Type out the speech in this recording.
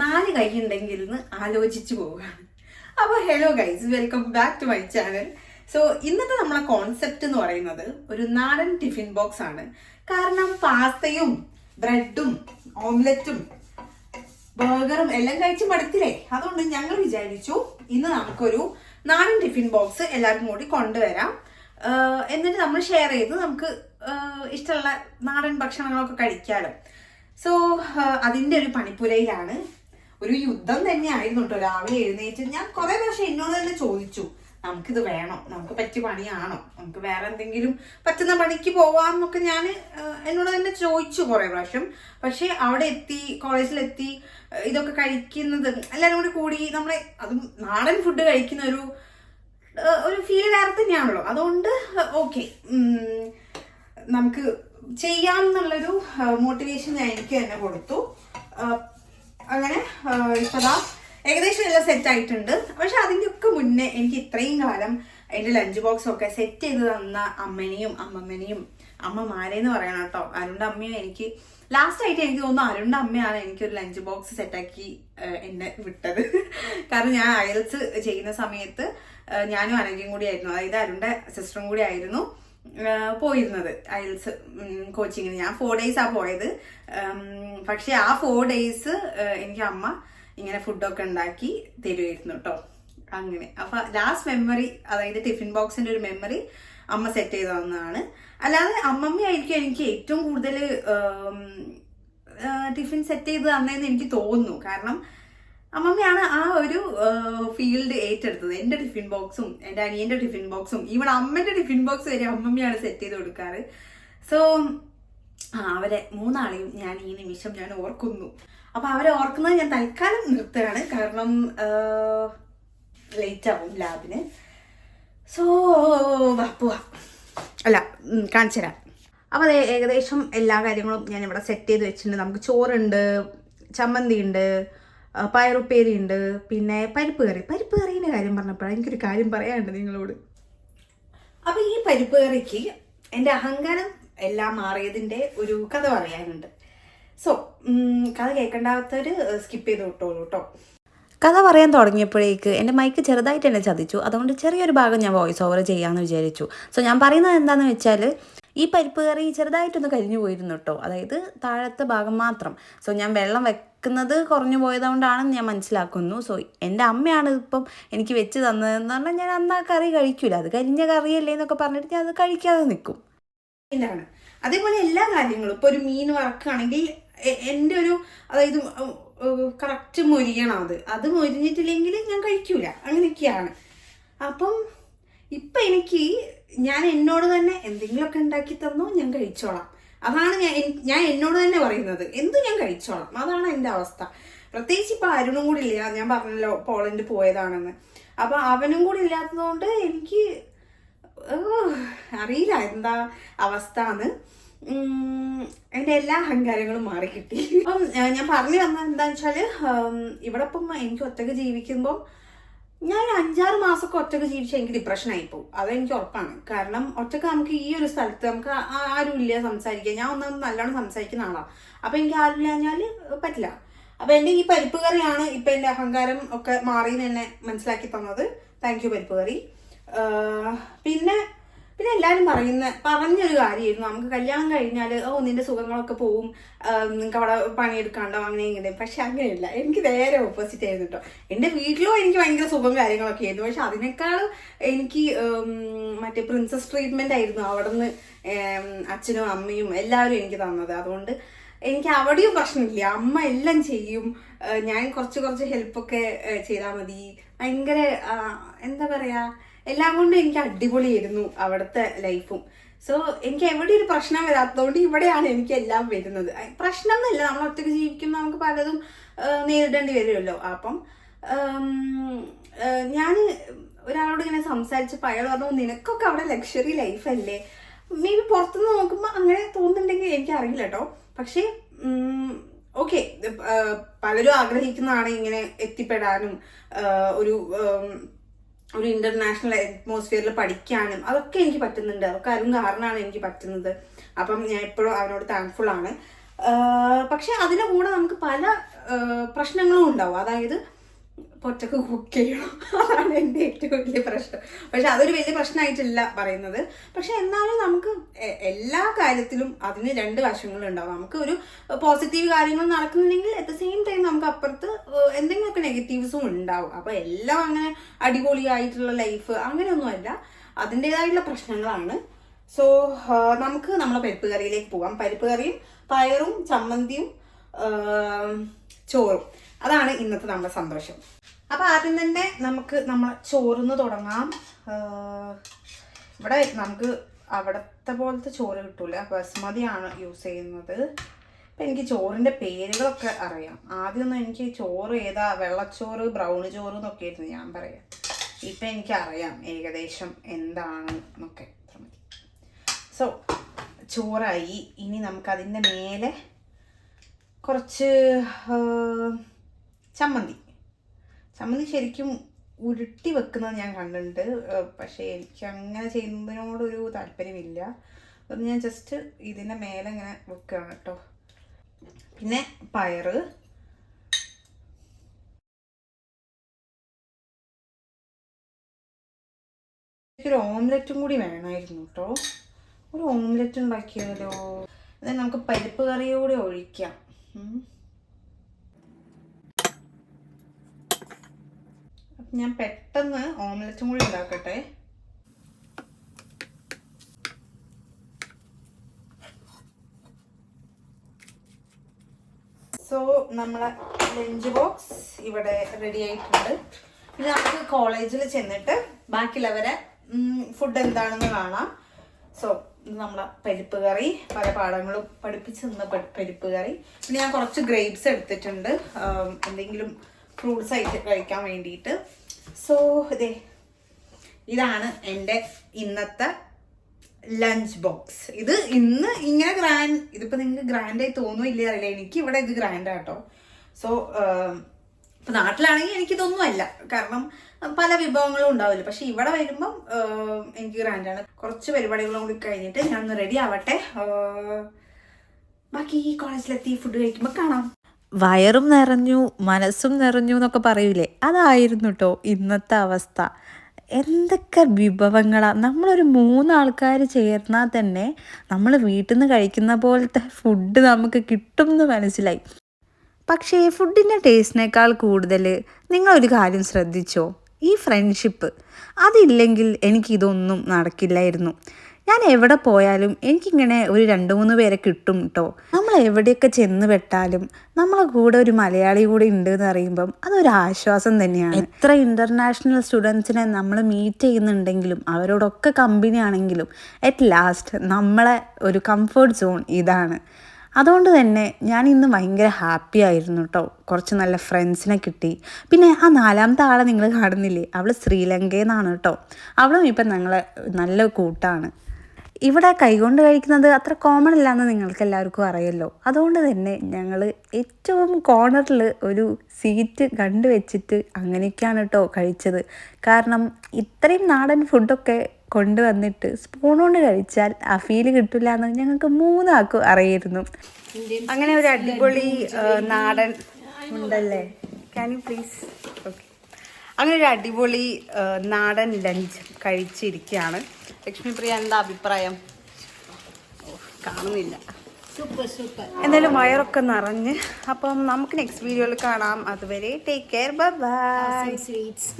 നാല് കൈ ഉണ്ടെങ്കിൽ എന്ന് ആലോചിച്ചു പോവുകയാണ് അപ്പോൾ hello guys welcome back to my channel so ഇന്നത്തെ നമ്മളെ കോൺസെപ്റ്റ് എന്ന് പറയുന്നത് ഒരു നാടൻ ടിഫിൻ ബോക്സ് ആണ്. കാരണം പാസ്തയും ബ്രെഡും ഓംലെറ്റും ബർഗറും എല്ലാം കഴിച്ച് മടുത്തില്ലേ? അതുകൊണ്ട് ഞങ്ങൾ വിചാരിച്ചു ഇന്ന് നമുക്കൊരു നാടൻ ടിഫിൻ ബോക്സ് എല്ലാവർക്കും കൂടി കൊണ്ടുവരാം. എന്നിട്ട് നമ്മൾ ഷെയർ ചെയ്ത് നമുക്ക് ഇഷ്ടമുള്ള നാടൻ ഭക്ഷണങ്ങളൊക്കെ കഴിക്കാമല്ലോ സോ അതിന്റെ ഒരു പണിപ്പുരയിലാണ് ഒരു യുദ്ധം തന്നെയായിരുന്നു കേട്ടോ. രാവിലെ എഴുന്നേറ്റ് ഞാൻ കുറെ പ്രാവശ്യം എന്നോട് തന്നെ ചോദിച്ചു നമുക്കിത് വേണം നമുക്ക് പറ്റിയ പണിയാണോ? നമുക്ക് വേറെ എന്തെങ്കിലും പറ്റുന്ന പണിക്ക് പോവാന്നൊക്കെ ഞാൻ എന്നോട് തന്നെ ചോദിച്ചു കുറേ പ്രാവശ്യം. പക്ഷേ അവിടെ എത്തി കോളേജിലെത്തി ഇതൊക്കെ കഴിക്കുന്നത് എല്ലാവരും കൂടി കൂടി നമ്മളെ അതും നാടൻ ഫുഡ് കഴിക്കുന്ന ഒരു ഒരു ഫീൽ വേറെ തന്നെയാണല്ലോ. അതുകൊണ്ട് ഓക്കെ നമുക്ക് ചെയ്യാം എന്നുള്ളൊരു മോട്ടിവേഷൻ ഞാൻ എനിക്ക് തന്നെ കൊടുത്തു. അങ്ങനെ ഇപ്പതാ ഏകദേശം എല്ലാം സെറ്റ് ആയിട്ടുണ്ട്. പക്ഷെ അതിന്റെയൊക്കെ മുന്നേ എനിക്ക് ഇത്രയും കാലം എന്റെ ലഞ്ച് ബോക്സ് ഒക്കെ സെറ്റ് ചെയ്ത് തന്ന അമ്മനെയും അമ്മമ്മനെയും അമ്മമാരെന്ന് പറയണം കേട്ടോ. അരുണ്ട അമ്മയും എനിക്ക് ലാസ്റ്റ് ആയിട്ട് എനിക്ക് തോന്നുന്നു അരുണ്ട അമ്മയാണ് എനിക്കൊരു ലഞ്ച് ബോക്സ് സെറ്റാക്കി എന്നെ വിട്ടത്. കാരണം ഞാൻ അയൽസ് ചെയ്യുന്ന സമയത്ത് ഞാനും അനഘയും കൂടി ആയിരുന്നു. അതായത് അരുണ്ട സിസ്റ്ററും കൂടി ആയിരുന്നു. പോയിരുന്നത്. അയൽസ് കോച്ചിങ്ങിന്. ഞാൻ ഫോർ ആ പോയത്. പക്ഷേ പക്ഷെ ആ ഫോർ ഡേയ്സ് എനിക്ക് അമ്മ ഇങ്ങനെ ഫുഡൊക്കെ ഉണ്ടാക്കി തരുമായിരുന്നു കേട്ടോ അങ്ങനെ. അപ്പൊ ലാസ്റ്റ് മെമ്മറി അതായത് ടിഫിൻ ബോക്സിന്റെ ഒരു മെമ്മറി അമ്മ സെറ്റ് ചെയ്ത് തന്നതാണ്. അല്ലാതെ അമ്മമ്മയായിരിക്കും എനിക്ക് ഏറ്റവും കൂടുതൽ ടിഫിൻ സെറ്റ് ചെയ്ത് തന്നതെന്ന് എനിക്ക് തോന്നുന്നു. കാരണം അമ്മമ്മയാണ് ആ ഒരു ഫീൽഡ് ഏറ്റെടുത്തത്. എന്റെ ടിഫിൻ ബോക്സും എന്റെ അനിയന്റെ ടിഫിൻ ബോക്സും ഈവൺ അമ്മന്റെ ടിഫിൻ ബോക്സ് വരെ അമ്മമ്മയാണ് സെറ്റ് ചെയ്ത് കൊടുക്കാറ്. സോ അവരെ മൂന്നാളെയും ഞാൻ ഈ നിമിഷം ഞാൻ ഓർക്കുന്നു. അപ്പോൾ അവരെ ഓർക്കുന്നത് ഞാൻ തൽക്കാലം നിർത്തുകയാണ്. കാരണം ലേറ്റ് ആവും ലാബിന്. സോ വാ പോവാം. അല്ല കാണിച്ചു തരാം. അപ്പോൾ അതെ ഏകദേശം എല്ലാ കാര്യങ്ങളും ഞാൻ ഇവിടെ സെറ്റ് ചെയ്ത് വെച്ചിട്ടുണ്ട്. നമുക്ക് ചോറുണ്ട് ചമ്മന്തി ഉണ്ട് ആ, പയറുപ്പേരി ഉണ്ട് പിന്നെ പരിപ്പ് കറി. പരിപ്പ് കറീന്റെ കാര്യം പറഞ്ഞപ്പോഴാണ് എനിക്കൊരു കാര്യം പറയാനുണ്ട് നിങ്ങളോട്. അപ്പോൾ ഈ പരിപ്പ് കറിക്ക് എന്റെ അഹങ്കാരം എല്ലാം മാറിയതിന്റെ ഒരു കഥ പറയാനുണ്ട്. സോ കഥ കേൾക്കണ്ടാത്തവര് സ്കിപ്പ് ചെയ്ത് വിട്ടോളൂ കേട്ടോ കഥ പറയാൻ തുടങ്ങിയപ്പോഴേക്ക് എന്റെ മൈക്ക് ചെറുതായിട്ട് എന്നെ ചതിച്ചു. അതുകൊണ്ട് ചെറിയൊരു ഭാഗം ഞാൻ വോയിസ് ഓവർ ചെയ്യാമെന്ന് വിചാരിച്ചു. സോ ഞാൻ പറയുന്നത് എന്താണെന്ന് വെച്ചാൽ ഈ പരിപ്പ് കറി ചെറുതായിട്ടൊന്ന് കരിഞ്ഞു പോയിരുന്നു കേട്ടോ അതായത് താഴത്തെ ഭാഗം മാത്രം. സോ ഞാൻ വെള്ളം വെക്കുന്നത് കുറഞ്ഞു പോയതുകൊണ്ടാണെന്ന് ഞാൻ മനസ്സിലാക്കുന്നു സോ എന്റെ അമ്മയാണ് ഇപ്പം എനിക്ക് വെച്ച് തന്നതെന്ന് പറഞ്ഞാൽ ഞാൻ അന്ന് ആ കറി കഴിക്കൂല. അത് കരിഞ്ഞ കറിയല്ലേ എന്നൊക്കെ പറഞ്ഞിട്ട് ഞാൻ അത് കഴിക്കാതെ നിൽക്കും. ആണ് അതേപോലെ എല്ലാ കാര്യങ്ങളും ഇപ്പോൾ ഒരു മീൻ വറക്കുകയാണെങ്കിൽ എന്റെ ഒരു അതായത് കറക്റ്റ് മൊരിയണം അത്. അത് മൊരിഞ്ഞിട്ടില്ലെങ്കിൽ ഞാൻ കഴിക്കൂല. അങ്ങനെയൊക്കെയാണ്. അപ്പം ഇപ്പം എനിക്ക് ഞാൻ എന്നോട് തന്നെ എന്തെങ്കിലുമൊക്കെ ഉണ്ടാക്കി തന്നോ ഞാൻ കഴിച്ചോളാം. അതാണ് ഞാൻ ഞാൻ എന്നോട് തന്നെ പറയുന്നത്. എന്ത് ഞാൻ കഴിച്ചോളാം? അതാണ് എന്റെ അവസ്ഥ. പ്രത്യേകിച്ച് ഇപ്പം അരുണും കൂടി ഇല്ല. ഞാൻ പറഞ്ഞല്ലോ പോളണ്ട് പോയതാണെന്ന്. അപ്പം അവനും കൂടി ഇല്ലാത്തതുകൊണ്ട് എനിക്ക് അറിയില്ല എന്താ അവസ്ഥ എന്ന് എന്റെ എല്ലാ അഹങ്കാരങ്ങളും മാറി കിട്ടി അപ്പം ഞാൻ പറഞ്ഞു വന്നത് എന്താണെന്ന് വെച്ചാൽ ഇവിടെ ഇപ്പം എനിക്ക് ഒറ്റയ്ക്ക് ജീവിക്കുമ്പം ഞാൻ അഞ്ചാറ് മാസമൊക്കെ ഒറ്റയ്ക്ക് ജീവിച്ചാൽ എനിക്ക് ഡിപ്രഷൻ ആയിപ്പോവും. അതെനിക്ക് ഉറപ്പാണ്. കാരണം ഒറ്റയ്ക്ക് നമുക്ക് ഈ ഒരു സ്ഥലത്ത് നമുക്ക് ആരുമില്ല സംസാരിക്കാൻ. ഞാൻ ഒന്ന് നല്ലോണം സംസാരിക്കുന്ന ആളാണ് അപ്പൊ എനിക്ക് ആരുമില്ലാഞ്ഞാൽ പറ്റില്ല. അപ്പൊ എന്റെ ഈ പരിപ്പ് കറിയാണ് ഇപ്പൊ എന്റെ അഹങ്കാരം ഒക്കെ മാറി എന്നെ മനസ്സിലാക്കി തന്നത്. താങ്ക് യു പരിപ്പ് കറി. പിന്നെ പിന്നെ എല്ലാവരും പറയുന്ന പറഞ്ഞൊരു കാര്യമായിരുന്നു. നമുക്ക് കല്യാണം കഴിഞ്ഞാൽ ഓ നിന്റെ സുഖങ്ങളൊക്കെ പോവും. നിങ്ങൾക്ക് അവിടെ പണിയെടുക്കാണ്ടോ അങ്ങനെ ഇങ്ങനെ. പക്ഷെ അങ്ങനെയല്ല. എനിക്ക് നേരെ ഓപ്പോസിറ്റ് ആയിരുന്നു കേട്ടോ. എന്റെ വീട്ടിലും എനിക്ക് ഭയങ്കര സുഖം കാര്യങ്ങളൊക്കെ ആയിരുന്നു. പക്ഷെ അതിനേക്കാൾ എനിക്ക് മറ്റേ പ്രിൻസസ് ട്രീറ്റ്മെന്റ് ആയിരുന്നു അവിടെ നിന്ന് അച്ഛനും അമ്മയും എല്ലാവരും എനിക്ക് തന്നത്. അതുകൊണ്ട് എനിക്ക് അവിടെയും പ്രശ്നമില്ല. അമ്മ എല്ലാം ചെയ്യും. ഞാൻ കുറച്ച് കുറച്ച് ഹെൽപ്പൊക്കെ ചെയ്താൽ മതി. ഭയങ്കര എന്താ പറയാ എല്ലാം കൊണ്ടും എനിക്ക് അടിപൊളിയായിരുന്നു അവിടുത്തെ ലൈഫും. സോ എനിക്ക് എവിടെ ഒരു പ്രശ്നം വരാത്തതുകൊണ്ട് ഇവിടെയാണ് എനിക്ക് എല്ലാം വരുന്നത്. പ്രശ്നം എന്നല്ല നമ്മൾ ഒറ്റയ്ക്ക് ജീവിക്കുമ്പോൾ നമുക്ക് പലതും നേരിടേണ്ടി വരുമല്ലോ. അപ്പം ഞാൻ ഒരാളോട് ഇങ്ങനെ സംസാരിച്ചപ്പോൾ അയാൾ പറഞ്ഞു നിനക്കൊക്കെ അവിടെ ലക്ഷറി ലൈഫല്ലേ മേ ബി പുറത്തുനിന്ന് നോക്കുമ്പോൾ അങ്ങനെ തോന്നുന്നുണ്ടെങ്കിൽ എനിക്ക് അറിയില്ല കേട്ടോ. പക്ഷേ ഓക്കെ പലരും ആഗ്രഹിക്കുന്നതാണ് ഇങ്ങനെ എത്തിപ്പെടാനും ഒരു ഒരു ഇന്റർനാഷണൽ അറ്റ്മോസ്ഫിയറിൽ പഠിക്കാനും അതൊക്കെ എനിക്ക് പറ്റുന്നുണ്ട്. അതൊക്കെ അരുൺ കാരണമാണ് എനിക്ക് പറ്റുന്നത്. അപ്പം ഞാൻ എപ്പോഴും അവനോട് താങ്ക്ഫുൾ ആണ്. പക്ഷെ അതിന്റെ കൂടെ നമുക്ക് പല പ്രശ്നങ്ങളും ഉണ്ടാവും. അതായത് ഒറ്റയ്ക്ക് കുക്ക് ചെയ്യണം? അതാണ് എന്റെ ഏറ്റവും വലിയ പ്രശ്നം. പക്ഷെ അതൊരു വലിയ പ്രശ്നമായിട്ടില്ല പറയുന്നത്. പക്ഷെ എന്നാലും നമുക്ക് എല്ലാ കാര്യത്തിലും അതിന് രണ്ട് വശങ്ങളുണ്ടാവും. നമുക്ക് ഒരു പോസിറ്റീവ് കാര്യങ്ങൾ നടക്കുന്നുണ്ടെങ്കിൽ അറ്റ് ദ സെയിം ടൈം നമുക്ക് അപ്പുറത്ത് എന്തെങ്കിലുമൊക്കെ നെഗറ്റീവ്സും ഉണ്ടാവും. അപ്പൊ എല്ലാം അങ്ങനെ അടിപൊളിയായിട്ടുള്ള ലൈഫ് അങ്ങനെയൊന്നുമല്ല. അതിന്റെതായിട്ടുള്ള പ്രശ്നങ്ങളാണ്. സോ നമുക്ക് നമ്മളെ പരിപ്പ് കറിയിലേക്ക് പോകാം പരിപ്പ് കറിയും പയറും ചമ്മന്തിയും ചോറും. അതാണ് ഇന്നത്തെ നമ്മുടെ സന്തോഷം. അപ്പൊ ആദ്യം തന്നെ നമുക്ക് നമ്മളെ ചോറിന്ന് തുടങ്ങാം. ഇവിടെ നമുക്ക് അവിടത്തെ പോലത്തെ ചോറ് കിട്ടൂല. ബസ്മതിയാണ് യൂസ് ചെയ്യുന്നത്. അപ്പൊ എനിക്ക് ചോറിന്റെ പേരുകളൊക്കെ അറിയാം. ആദ്യമൊന്നും എനിക്ക് ചോറ് ഏതാ വെള്ളച്ചോറ് ബ്രൗൺ ചോറ് എന്നൊക്കെ ആയിരുന്നു ഞാൻ പറയാം. ഇപ്പം എനിക്കറിയാം ഏകദേശം എന്താണ് എന്നൊക്കെ. സോ ചോറായി. ഇനി നമുക്ക് അതിന്റെ മേലെ കുറച്ച് ചമ്മന്തി. ചമ്മന്തി ശരിക്കും ഉരുട്ടി വെക്കുന്നത് ഞാൻ കണ്ടിട്ടുണ്ട്. പക്ഷേ എനിക്ക് അങ്ങനെ ചെയ്യുന്നതിനോടൊരു താല്പര്യമില്ല. അത് ഞാൻ ജസ്റ്റ് ഇതിന്റെ മേലെ ഇങ്ങനെ വെക്കുകയാണ് കേട്ടോ. പിന്നെ പയറ്. ഒരു ഓംലെറ്റും കൂടി വേണമായിരുന്നു കേട്ടോ. ഒരു ഓംലെറ്റ് ഉണ്ടാക്കിയാലോ? അതായത് നമുക്ക് പരിപ്പ് കറിയോടെ ഒഴിക്കാം ഉം. അപ്പൊ ഞാൻ പെട്ടെന്ന് ഓംലറ്റും കൂടി ഉണ്ടാക്കട്ടെ. സോ നമ്മളെ ലഞ്ച് ബോക്സ് ഇവിടെ റെഡി ആയിട്ടുണ്ട്. ഇനി നമുക്ക് കോളേജിൽ ചെന്നിട്ട് ബാക്കിയുള്ളവരെ ഫുഡ് എന്താണെന്ന് കാണാം. സോ നമ്മളെ പരിപ്പ് കറി പല പാഠങ്ങളും പഠിപ്പിച്ച് നിന്ന് പരിപ്പ് കറി. പിന്നെ ഞാൻ കുറച്ച് ഗ്രേപ്സ് എടുത്തിട്ടുണ്ട്. എന്തെങ്കിലും ഫ്രൂട്ട്സ് ആയിട്ട് കഴിക്കാൻ വേണ്ടിയിട്ട്. സോ ഇതേ ഇതാണ് എന്റെ ഇന്നത്തെ ലഞ്ച് ബോക്സ് ഇത് ഇന്ന് ഇങ്ങനെ ഗ്രാൻഡ് ഇതിപ്പോൾ നിങ്ങൾക്ക് ഗ്രാൻഡായി തോന്നുമില്ല അറിയില്ല. എനിക്ക് ഇവിടെ ഇത് ഗ്രാൻഡ് ആട്ടോ. സോ ഇപ്പം നാട്ടിലാണെങ്കിൽ എനിക്കിതൊന്നും അല്ല. കാരണം പല വിഭവങ്ങളും ഉണ്ടാവില്ല. പക്ഷെ ഇവിടെ വരുമ്പം എനിക്ക് ഗ്രാൻഡാണ് കുറച്ച് പരിപാടികളും കൂടി കഴിഞ്ഞിട്ട് ഞാനൊന്ന് റെഡി ആവട്ടെ. ബാക്കി കോളേജിലെത്തി ഫുഡ് കഴിക്കുമ്പോൾ കാണാം. വയറും നിറഞ്ഞു മനസ്സും നിറഞ്ഞു എന്നൊക്കെ പറയൂലേ? അതായിരുന്നു കേട്ടോ ഇന്നത്തെ അവസ്ഥ. എന്തൊക്കെ വിഭവങ്ങളാണ് നമ്മളൊരു മൂന്നാൾക്കാർ ചേർന്നാൽ തന്നെ നമ്മൾ വീട്ടിൽ നിന്ന് കഴിക്കുന്ന പോലത്തെ ഫുഡ് നമുക്ക് കിട്ടും എന്ന് മനസ്സിലായി. പക്ഷേ ഫുഡിന്റെ ടേസ്റ്റിനേക്കാൾ കൂടുതൽ നിങ്ങളൊരു കാര്യം ശ്രദ്ധിച്ചോ? ഈ ഫ്രണ്ട്ഷിപ്പ് അതില്ലെങ്കിൽ എനിക്കിതൊന്നും നടക്കില്ലായിരുന്നു. ഞാൻ എവിടെ പോയാലും എനിക്കിങ്ങനെ ഒരു രണ്ട് മൂന്ന് പേരെ കിട്ടും കേട്ടോ എവിടെയൊക്കെ ചെന്ന് പെട്ടാലും നമ്മളെ കൂടെ ഒരു മലയാളി കൂടെ ഉണ്ട് എന്ന് പറയുമ്പം അതൊരു ആശ്വാസം തന്നെയാണ്. എത്ര ഇന്റർനാഷണൽ സ്റ്റുഡൻസിനെ നമ്മൾ മീറ്റ് ചെയ്യുന്നുണ്ടെങ്കിലും അവരോടൊക്കെ കമ്പനി ആണെങ്കിലും അറ്റ് ലാസ്റ്റ് നമ്മളെ ഒരു കംഫർട്ട് സോൺ ഇതാണ്. അതുകൊണ്ട് തന്നെ ഞാൻ ഇന്ന് ഭയങ്കര ഹാപ്പി ആയിരുന്നു കേട്ടോ കുറച്ച് നല്ല ഫ്രണ്ട്സിനെ കിട്ടി. പിന്നെ ആ നാലാമത്തെ ആളെ നിങ്ങൾ കാണുന്നില്ലേ? അവൾ ശ്രീലങ്കയിൽ നിന്നാണ് കേട്ടോ അവളും ഇപ്പം ഞങ്ങളെ നല്ല കൂട്ടാണ്. ഇവിടെ കൈകൊണ്ട് കഴിക്കുന്നത് അത്ര കോമൺ അല്ലാന്ന് നിങ്ങൾക്ക് എല്ലാവർക്കും അറിയല്ലോ. അതുകൊണ്ട് തന്നെ ഞങ്ങൾ ഏറ്റവും കോർണറിൽ ഒരു സീറ്റ് കണ്ടു വെച്ചിട്ട് അങ്ങനെയൊക്കെയാണ് കേട്ടോ കഴിച്ചത്. കാരണം ഇത്രയും നാടൻ ഫുഡൊക്കെ കൊണ്ടുവന്നിട്ട് സ്പൂൺ കൊണ്ട് കഴിച്ചാൽ ആ ഫീൽ കിട്ടില്ല എന്ന് ഞങ്ങൾക്ക് മൂന്നാക്കും അറിയായിരുന്നു. അങ്ങനെ ഒരു അടിപൊളി നാടൻ ഉണ്ടല്ലേ? ക്യാൻ യു പ്ലീസ് ഓക്കെ അങ്ങനെ ഒരു അടിപൊളി നാടൻ ലഞ്ച് കഴിച്ചിരിക്കുകയാണ്. ലക്ഷ്മിപ്രിയ എന്താ അഭിപ്രായം? ഓ, കാണുന്നില്ല. സൂപ്പർ സൂപ്പർ എന്തായാലും വയറൊക്കെ നിറഞ്ഞ്. അപ്പം നമുക്ക് നെക്സ്റ്റ് വീഡിയോയിൽ കാണാം. അതുവരെ ടേക്ക് കെയർ ബൈ സ്വീറ്റ്സ്